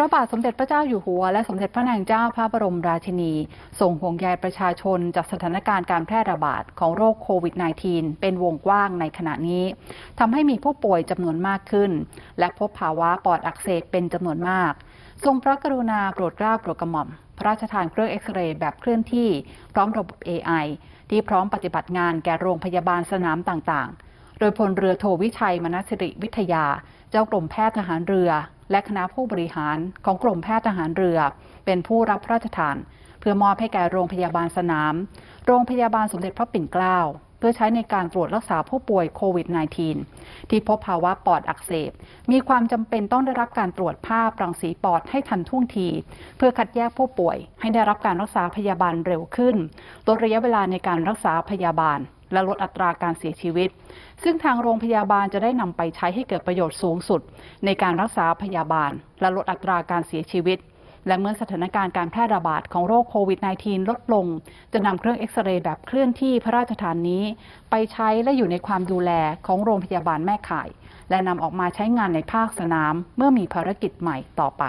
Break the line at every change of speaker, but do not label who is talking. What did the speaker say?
พระบาทสมเด็จพระเจ้าอยู่หัว และสมเด็จพระนางเจ้าพระบรมราชินีทรงห่วงใยประชาชนจากสถานการณ์การแพร่ระบาดของโรคโควิด -19 เป็นวงกว้างในขณะนี้ทำให้มีผู้ป่วยจำนวนมากขึ้น และพบภาวะปอดอักเสบเป็นจำนวนมาก ทรงพระกรุณาโปรดเกล้าโปรดกระหม่อม พระราชทานเครื่องเอ็กซเรย์แบบเคลื่อนที่พร้อมระบบ AI ที่พร้อมปฏิบัติงานแก่โรงพยาบาลสนามต่างๆ โดยพลเรือโทวิชัยมนัสสิริวิทยา เจ้ากรมแพทย์ทหารเรือ และคณะผู้บริหารของกรมแพทย์ทหารเรือ เป็นผู้รับพระราชทาน เพื่อมอบให้แก่โรงพยาบาลสนาม โรงพยาบาลสมเด็จพระปิ่นเกล้าเพื่อใช้ในการตรวจรักษาผู้ป่วยโควิด -19 ที่พบภาวะปอดอักเสบ มีความจำเป็นต้องได้รับการตรวจภาพรังสีปอดให้ทันท่วงที เพื่อคัดแยกผู้ป่วย ให้ได้รับการรักษาพยาบาลเร็วขึ้นลดระยะเวลาในการรักษาพยาบาล และลดอัตราการเสียชีวิต ซึ่งทางโรงพยาบาลจะได้นำไปใช้ให้เกิดประโยชน์สูงสุด ในการรักษาพยาบาล และลดอัตราการเสียชีวิต และเมื่อสถานการณ์การแพร่ระบาดของโรคโควิด -19 ลดลง จะนำเครื่องเอ็กซเรย์แบบเคลื่อนที่พระราชทานนี้ ไปใช้และอยู่ในความดูแลของโรงพยาบาลแม่ข่าย และนำออกมาใช้งานในภาคสนาม เมื่อมีภารกิจใหม่ต่อไป